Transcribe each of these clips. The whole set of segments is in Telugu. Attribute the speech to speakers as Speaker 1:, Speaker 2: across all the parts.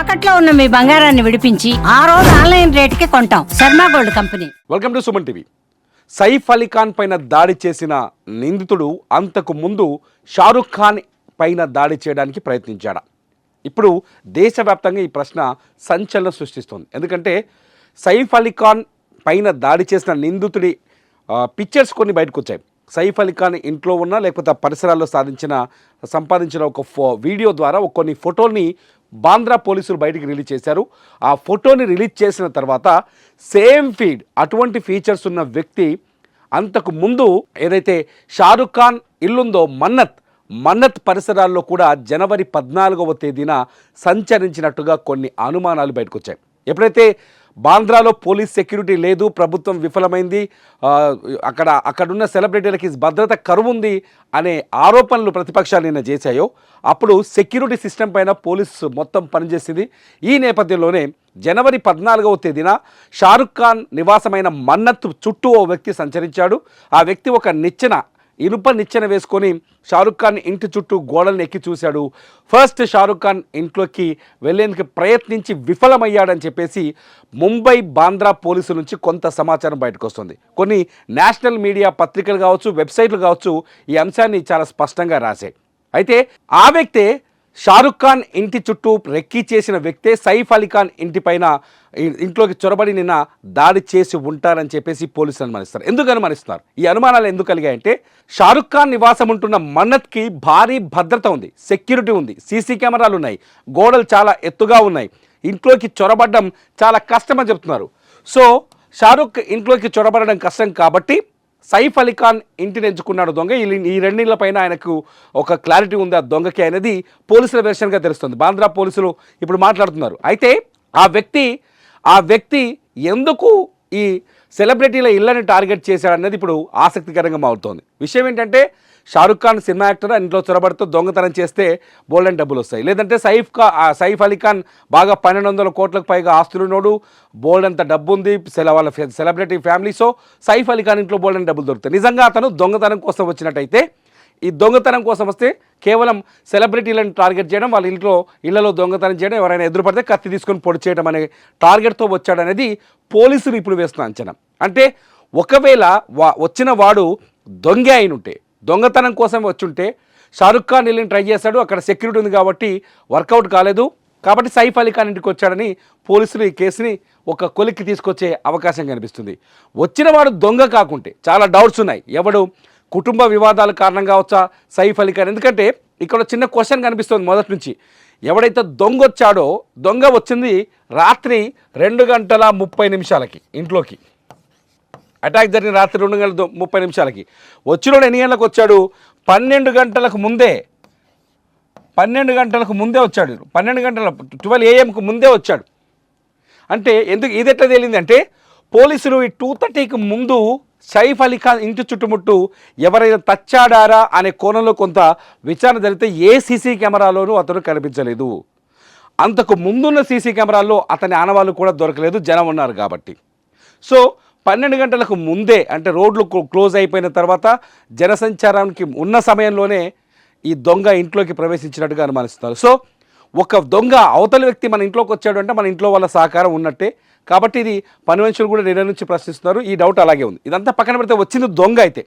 Speaker 1: తాకట్లో ఉన్న మీ బంగారాన్ని విడిపించి ఆ రోజు ఆన్లైన్ రేటుకి కొంటాం. Sharma gold company.
Speaker 2: Welcome to Suman TV. Saif Ali Khan పైన దాడి చేసిన నిందితుడు అంతకు ముందు షారుఖ్ ఖాన్ పైన దాడి చేయడానికి ప్రయత్నించాడా? ఇప్పుడు దేశవ్యాప్తంగా ఈ ప్రశ్న సంచలనం సృష్టిస్తోంది. ఎందుకంటే సైఫ్ అలీ ఖాన్ పైన దాడి చేసిన నిందితుడి పిక్చర్స్ కొన్ని బయటకు వచ్చాయి సైఫ్ అలీ ఖాన్ ఇంట్లో ఉన్న లేకపోతే పరిసరాల్లో సాధించిన సంపాదించిన ఒక ఫో వీడియో ద్వారా కొన్ని ఫోటోల్ని బాంద్రా పోలీసులు బయటికి రిలీజ్ చేశారు. ఆ ఫోటోని రిలీజ్ చేసిన తర్వాత సేమ్ ఫీడ్ అటువంటి ఫీచర్స్ ఉన్న వ్యక్తి అంతకు ముందు ఏదైతే షారుఖ్ ఖాన్ ఇల్లుందో మన్నత్ మన్నత్ పరిసరాల్లో కూడా జనవరి పద్నాలుగవ తేదీన సంచరించినట్టుగా కొన్ని అనుమానాలు బయటకు వచ్చాయి ఎప్పుడైతే బాంద్రాలో పోలీస్ సెక్యూరిటీ లేదు ప్రభుత్వం విఫలమైంది అక్కడ అక్కడున్న సెలబ్రిటీలకి భద్రత కరువు ఉంది అనే ఆరోపణలు ప్రతిపక్షాలు నిన్న చేశాయో అప్పుడు సెక్యూరిటీ సిస్టమ్ పైన పోలీసు మొత్తం పనిచేసింది. ఈ నేపథ్యంలోనే జనవరి పద్నాలుగవ తేదీన షారుఖ్ ఖాన్ నివాసమైన మన్నత్ చుట్టూ ఓ వ్యక్తి సంచరించాడు. ఆ వ్యక్తి ఒక నిచ్చెన ఇనుప నిచ్చెన వేసుకొని షారుఖ్ ఖాన్ ఇంటి చుట్టూ గోడలను ఎక్కి చూశాడు. ఫస్ట్ షారుఖ్ ఖాన్ ఇంట్లోకి వెళ్ళేందుకు ప్రయత్నించి విఫలమయ్యాడని చెప్పేసి ముంబై బాంద్రా పోలీసుల నుంచి కొంత సమాచారం బయటకు వస్తుంది. కొన్ని నేషనల్ మీడియా పత్రికలు కావచ్చు వెబ్సైట్లు కావచ్చు ఈ అంశాన్ని చాలా స్పష్టంగా రాశాయి. అయితే ఆ వ్యక్తే షారుఖ్ ఖాన్ ఇంటి చుట్టూ రెక్కీ చేసిన వ్యక్తే సైఫ్ అలీ ఖాన్ ఇంటి పైన ఇంట్లోకి చొరబడి నిన్న దాడి చేసి ఉంటారని చెప్పేసి పోలీసులు అనుమానిస్తారు. ఎందుకు అనుమానిస్తున్నారు? ఈ అనుమానాలు ఎందుకు కలిగాయంటే షారుఖ్ ఖాన్ నివాసం ఉంటున్న మన్నత్కి భారీ భద్రత ఉంది సెక్యూరిటీ ఉంది సీసీ కెమెరాలు ఉన్నాయి గోడలు చాలా ఎత్తుగా ఉన్నాయి ఇంట్లోకి చొరబడడం చాలా కష్టమని చెప్తున్నారు. సో షారుఖ్ ఇంట్లోకి చొరబడడం కష్టం కాబట్టి సైఫ్ అలీఖాన్ ఇంటిని ఎంచుకున్నాడు దొంగ. ఈ ఈ రెండిళ్ళ పైన ఆయనకు ఒక క్లారిటీ ఉంది ఆ దొంగకి అనేది పోలీసుల వెర్షన్గా తెలుస్తుంది. బాంద్రా పోలీసులు ఇప్పుడు మాట్లాడుతున్నారు. అయితే ఆ వ్యక్తి ఆ వ్యక్తి ఎందుకు ఈ సెలబ్రిటీల ఇళ్ళని టార్గెట్ చేశాడన్నది ఇప్పుడు ఆసక్తికరంగా మారుతోంది. విషయం ఏంటంటే షారుఖ్ ఖాన్ సినిమా యాక్టర్ ఇంట్లో చొరబడుతూ దొంగతనం చేస్తే బోల్డెన్ డబ్బులు వస్తాయి. లేదంటే సైఫ్ ఖా సైఫ్ అలీ ఖాన్ బాగా పన్నెండు వందల కోట్లకు పైగా ఆస్తులున్నోడు బోల్డ్ అంత డబ్బు ఉంది సెల వాళ్ళ celebrity family. So Saif Ali Khan ఇంట్లో బోల్డెన్ డబ్బులు దొరుకుతాయి. నిజంగా అతను దొంగతనం కోసం వచ్చినట్టయితే ఈ దొంగతనం కోసం వస్తే కేవలం సెలబ్రిటీలను టార్గెట్ చేయడం వాళ్ళ ఇంట్లో ఇళ్ళలో దొంగతనం చేయడం ఎవరైనా ఎదురుపడితే కత్తి తీసుకొని పొడి చేయడం అనే టార్గెట్తో వచ్చాడనేది పోలీసులు ఇప్పుడు వేస్తున్న అంచనా. అంటే ఒకవేళ వా వచ్చిన వాడు దొంగ అయినుంటే దొంగతనం కోసం వచ్చుంటే షారుఖ్ ఖాన్ వెళ్ళి ట్రై చేశాడు అక్కడ సెక్యూరిటీ ఉంది కాబట్టి వర్కౌట్ కాలేదు. కాబట్టి సైఫ్ అలీ ఖాన్ ఇంటికి వచ్చాడని పోలీసులు ఈ కేసుని ఒక కొలిక్కి తీసుకొచ్చే అవకాశం కనిపిస్తుంది. వచ్చిన వాడు దొంగ కాకుంటే చాలా డౌట్స్ ఉన్నాయి. ఎవడు? కుటుంబ వివాదాల కారణం కావచ్చా సైఫ్ అలీ ఖాన్? ఎందుకంటే ఇక్కడ చిన్న క్వశ్చన్ కనిపిస్తుంది మొదటి నుంచి. ఎవడైతే దొంగ వచ్చాడో దొంగ వచ్చింది రాత్రి రెండు గంటల ముప్పై నిమిషాలకి ఇంట్లోకి. అటాక్ జరిగిన రాత్రి రెండు గంటల ముప్పై నిమిషాలకి. వచ్చినోడు ఎన్ని గంటలకు వచ్చాడు? పన్నెండు గంటలకు ముందే. పన్నెండు గంటలకు ముందే వచ్చాడు. పన్నెండు గంటల ట్వెల్వ్ ఏఎంకు ముందే వచ్చాడు. అంటే ఎందుకు ఇది ఎట్లా తేలింది అంటే పోలీసులు ఈ టూ థర్టీకి ముందు సైఫ్ అలీ ఖాన్ ఇంటి చుట్టుముట్టు ఎవరైనా తచ్చాడారా అనే కోణంలో కొంత విచారణ జరిగితే ఏ సీసీ కెమెరాలోనూ అతను కనిపించలేదు. అంతకు ముందున్న సీసీ కెమెరాల్లో అతని ఆనవాళ్ళు కూడా దొరకలేదు. జనం ఉన్నారు కాబట్టి. సో పన్నెండు గంటలకు ముందే అంటే రోడ్లు క్లోజ్ అయిపోయిన తర్వాత జనసంచారానికి ఉన్న సమయంలోనే ఈ దొంగ ఇంట్లోకి ప్రవేశించినట్టుగా అనుమానిస్తున్నారు. సో ఒక దొంగ అవతల వ్యక్తి మన ఇంట్లోకి వచ్చాడు అంటే మన ఇంట్లో వాళ్ళ సహకారం ఉన్నట్టే. కాబట్టి ఇది పని మనుషులు కూడా నిన్న నుంచి ప్రశ్నిస్తున్నారు. ఈ డౌట్ అలాగే ఉంది. ఇదంతా పక్కన పెడితే వచ్చింది దొంగ అయితే.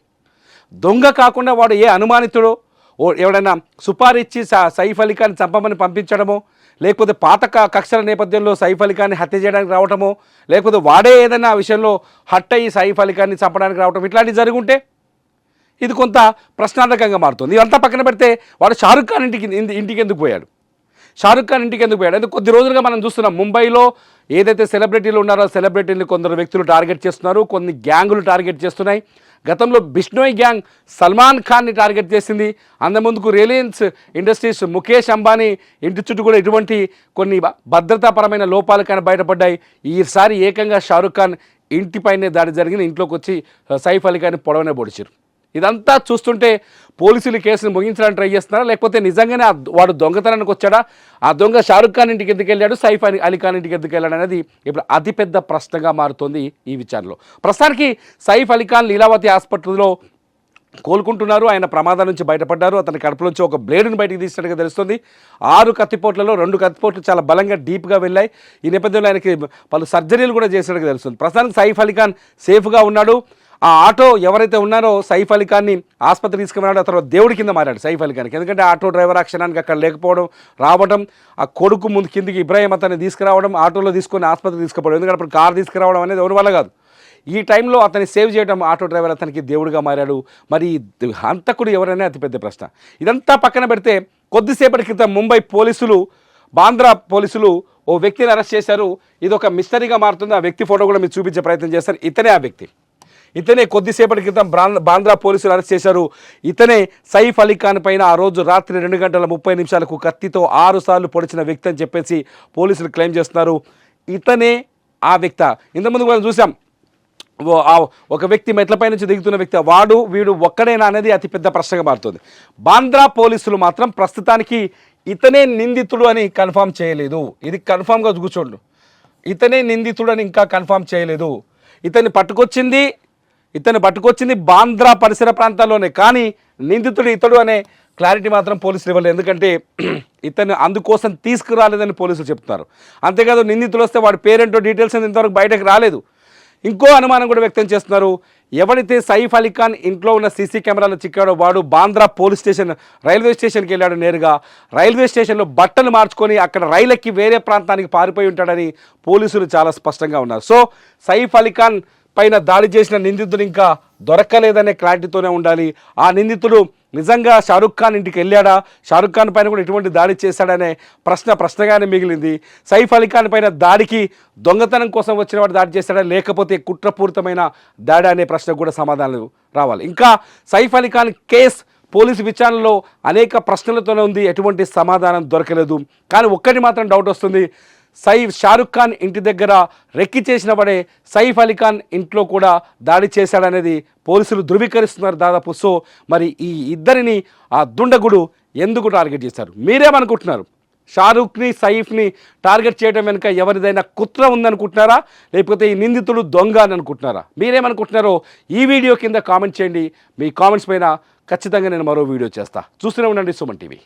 Speaker 2: దొంగ కాకుండా వాడు ఏ అనుమానితుడో ఓ ఎవడైనా సుపారిచ్చి స- సైఫ్ అలీ ఖాన్ చంపమని పంపించడమో లేకపోతే పాత కక్షల నేపథ్యంలో సైఫ్ అలీ ఖాన్ని హత్య చేయడానికి రావటమో లేకపోతే వాడే ఏదైనా ఆ విషయంలో హట్ అయ్యి సైఫ్ అలీ ఖాన్ని చంపడానికి రావటం ఇట్లాంటివి జరుగుంటే ఇది కొంత ప్రశ్నార్థకంగా మారుతుంది. ఇదంతా పక్కన పెడితే వాడు షారుఖ్ ఖాన్ ఇంటికి ఇంటికి ఎందుకు పోయాడు? షారుఖ్ ఖాన్ ఇంటికి ఎందుకు పోయాడు? అయితే కొద్ది రోజులుగా మనం చూస్తున్నాం ముంబైలో ఏదైతే సెలబ్రిటీలు ఉన్నారో సెలబ్రిటీలు కొందరు వ్యక్తులు టార్గెట్ చేస్తున్నారు కొన్ని గ్యాంగులు టార్గెట్ చేస్తున్నాయి. గతంలో బిష్నోయ్ గ్యాంగ్ సల్మాన్ ఖాన్ని టార్గెట్ చేసింది. అందముందుకు రిలయన్స్ ఇండస్ట్రీస్ ముఖేష్ అంబానీ ఇంటి చుట్టూ కూడా ఇటువంటి కొన్ని భద్రతాపరమైన లోపాలు కానీ బయటపడ్డాయి. ఈసారి ఏకంగా షారుఖ్ ఖాన్ ఇంటిపైనే దాడి జరిగింది. ఇంట్లోకి వచ్చి సైఫ్ అలీ ఖాన్ని పొడవనే పొడిచారు. ఇదంతా చూస్తుంటే పోలీసులు కేసును ముగించడానికి ట్రై చేస్తున్నారా? లేకపోతే నిజంగానే వాడు దొంగతనానికి వచ్చాడా? ఆ దొంగ షారుఖ్ ఖాన్ ఇంటికి ఎందుకు వెళ్ళాడు? సైఫ్ అలీ అలీ ఖాన్ ఇంటికి ఎందుకు వెళ్ళాడు అనేది ఇప్పుడు అతిపెద్ద ప్రశ్నగా మారుతోంది ఈ విచారణలో. ప్రస్తుతానికి సైఫ్ అలీ ఖాన్ లీలావతి ఆసుపత్రిలో కోలుకుంటున్నారు. ఆయన ప్రమాదం నుంచి బయటపడ్డారు. అతని కడుపులోంచి ఒక బ్లేడ్ని బయటికి తీసినట్టుగా తెలుస్తుంది. ఆరు కత్తిపోట్లలో రెండు కత్తిపోట్లు చాలా బలంగా డీప్గా వెళ్ళాయి. ఈ నేపథ్యంలో ఆయనకి పలు సర్జరీలు కూడా చేసినట్టుగా తెలుస్తుంది. ప్రస్తుతానికి సైఫ్ అలీఖాన్ సేఫ్గా ఉన్నాడు. ఆ ఆటో ఎవరైతే ఉన్నారో సైఫ్ అలీ ఖాన్ని ఆసుపత్రి తీసుకున్నాడో ఆ తర్వాత దేవుడి కింద మారాడు సైఫ్ అలీ ఖాన్కి. ఎందుకంటే ఆటో డ్రైవర్ ఆ క్షణానికి అక్కడ లేకపోవడం రావడం ఆ కొడుకు ముందు కిందికి ఇబ్రాహిం అతన్ని తీసుకురావడం ఆటోలో తీసుకొని ఆసుపత్రి తీసుకుపోవడం ఎందుకంటే అప్పుడు కార్ తీసుకురావడం అనేది ఎవరి వల్ల కాదు. ఈ టైంలో అతన్ని సేవ్ చేయడం ఆటో డ్రైవర్ అతనికి దేవుడిగా మారాడు. మరి హంతకుడు ఎవరైనా అతిపెద్ద ప్రశ్న. ఇదంతా పక్కన పెడితే కొద్దిసేపటి క్రితం ముంబై పోలీసులు బాంద్రా పోలీసులు ఓ వ్యక్తిని అరెస్ట్ చేశారు. ఇది ఒక మిస్టరీగా మారుతుంది. ఆ వ్యక్తి ఫోటో కూడా మీరు చూపించే ప్రయత్నం చేస్తారు. ఇతనే ఆ వ్యక్తి. ఇతనే కొద్దిసేపటి క్రితం బాంద్రా పోలీసులు అరెస్ట్ చేశారు. ఇతనే సైఫ్ అలీ ఖాన్ పైన ఆ రోజు రాత్రి రెండు గంటల ముప్పై నిమిషాలకు కత్తితో ఆరు సార్లు పొడిచిన వ్యక్తి అని చెప్పేసి పోలీసులు క్లెయిమ్ చేస్తున్నారు. ఇతనే ఆ వ్యక్త. ఇంతకుముందు మనం చూసాం. ఆ ఒక వ్యక్తి మెట్లపై నుంచి దిగుతున్న వ్యక్తి. వాడు వీడు ఒక్కడేనా అనేది అతిపెద్ద ప్రశ్నగా మారుతుంది. బాంద్రా పోలీసులు మాత్రం ప్రస్తుతానికి ఇతనే నిందితుడు అని కన్ఫామ్ చేయలేదు. ఇది కన్ఫామ్గా కూర్చోండు ఇతనే నిందితుడు అని ఇంకా కన్ఫామ్ చేయలేదు. ఇతన్ని పట్టుకొచ్చింది ఇతను పట్టుకొచ్చింది బాంద్రా పరిసర ప్రాంతాల్లోనే. కానీ నిందితుడు ఇతడు అనే క్లారిటీ మాత్రం పోలీసులు ఇవ్వలేదు. ఎందుకంటే ఇతను అందుకోసం తీసుకురాలేదని పోలీసులు చెప్తున్నారు. అంతేకాదు నిందితులు వస్తే వాడి పేరెంటో డీటెయిల్స్ ఇంతవరకు బయటకు రాలేదు. ఇంకో అనుమానం కూడా వ్యక్తం చేస్తున్నారు. ఎవరైతే సైఫ్ అలీ ఖాన్ ఇంట్లో ఉన్న సీసీ కెమెరాలో చిక్కాడో వాడు బాంద్రా పోలీస్ స్టేషన్ రైల్వే స్టేషన్కి వెళ్ళాడు నేరుగా. రైల్వే స్టేషన్లో బట్టలు మార్చుకొని అక్కడ రైలు ఎక్కి వేరే ప్రాంతానికి పారిపోయి ఉంటాడని పోలీసులు చాలా స్పష్టంగా ఉన్నారు. సో సైఫ్ అలీ ఖాన్ పైన దాడి చేసిన నిందితుడు ఇంకా దొరకలేదనే క్లారిటీతోనే ఉండాలి. ఆ నిందితుడు నిజంగా షారుఖ్ ఖాన్ ఇంటికి వెళ్ళాడా? షారుఖ్ ఖాన్ పైన కూడా ఎటువంటి దాడి చేశాడనే ప్రశ్న ప్రశ్నగానే మిగిలింది. సైఫ్ అలీ ఖాన్ పైన దాడికి దొంగతనం కోసం వచ్చిన వాడు దాడి చేశాడా? లేకపోతే కుట్రపూరితమైన దాడి అనే ప్రశ్నకు కూడా సమాధానాలు రావాలి. ఇంకా సైఫ్ అలీ ఖాన్ కేస్ పోలీసు విచారణలో అనేక ప్రశ్నలతోనే ఉంది. ఎటువంటి సమాధానం దొరకలేదు. కానీ ఒక్కటి మాత్రం డౌట్ వస్తుంది. సైఫ్ షారుఖ్ ఖాన్ ఇంటి దగ్గర రెక్కి చేసిన వాడే సైఫ్ అలీ ఖాన్ ఇంట్లో కూడా దాడి చేశాడనేది పోలీసులు ధృవీకరిస్తున్నారు దాదాపు. సో మరి ఈ ఇద్దరిని ఆ దుండగుడు ఎందుకు టార్గెట్ చేశారు? మీరేమనుకుంటున్నారు? షారుఖ్ని సైఫ్ని టార్గెట్ చేయడం వెనుక ఎవరిదైనా కుట్ర ఉందనుకుంటున్నారా? లేకపోతే ఈ నిందితుడు దొంగ అని అనుకుంటున్నారా? మీరేమనుకుంటున్నారో ఈ వీడియో కింద కామెంట్ చేయండి. మీ కామెంట్స్ పైన ఖచ్చితంగా నేను మరో వీడియో చేస్తా. చూస్తూనే ఉండండి సుమన్ టీవీ.